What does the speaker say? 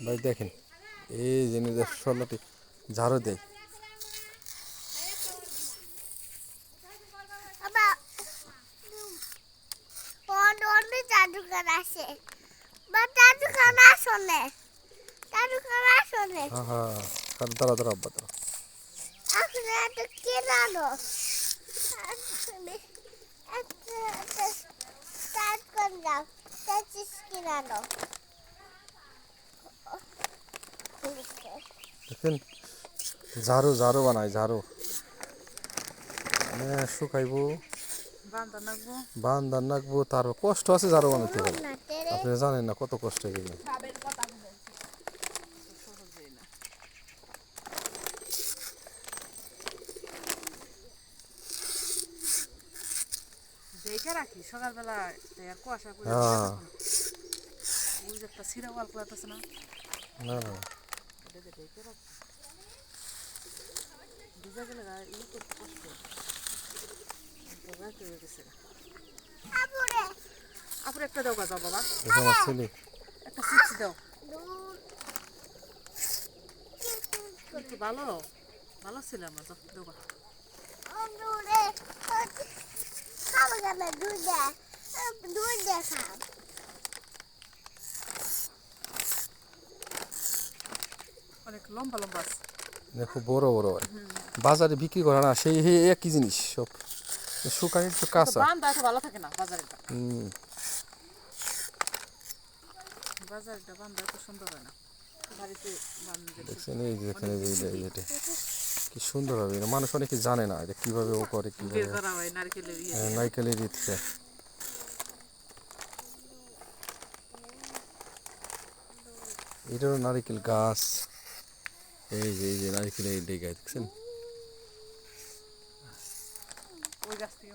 ভাই দেখেন এই জিনিস ষোলোটি ঝাড়ু দেয় বা হ্যাঁ হ্যাঁ দাঁড়া দাঁড়া আব্বা দাঁড়া আসলে স্টার্ট করলাম পঁচিশ দেখেন ঝাড়ু ঝাড়ু বানায় ঝাড়ু। মানে শুকাইবো। বান্দার নাকবো তার কষ্ট আছে ঝাড়ু বানাতে হবে আপনি জানেন না কত কষ্ট এগুলো সকালবেলা কুয়াশা করে হ্যাঁ। একটা সিরা ওয়াল না না। এটা যে দেখে রাখি। ভিজা গেলে গা ই করতে কষ্ট তো হয়ে গেছে গা। একটা দাও গা যাও বাবা। একটা চিপস দাও। ভালো? ভালো ছিল আমার দাও গা। খাব কেন? দুধে দুধ দেখাম লম্বা লম্বা আছে। দেখো বড় বড় হয়। বাজারে বিক্রি করা না সেই একই জিনিস সব। শুকাই একটু কাঁচা। ভালো থাকে না বাজারেরটা হুম। বান্ধা এত সুন্দর হয় না। দেখছেন এই যে কি সুন্দর হবে এটা মানুষ অনেকে জানে না এটা কীভাবে ও করে কীভাবে নারকেলের ইয়ে। হ্যাঁ, এটারও নারকেল গাছ। এই যে এই যে নারকেলের এই ডেগায় দেখছেন ওই গাছ থেকে?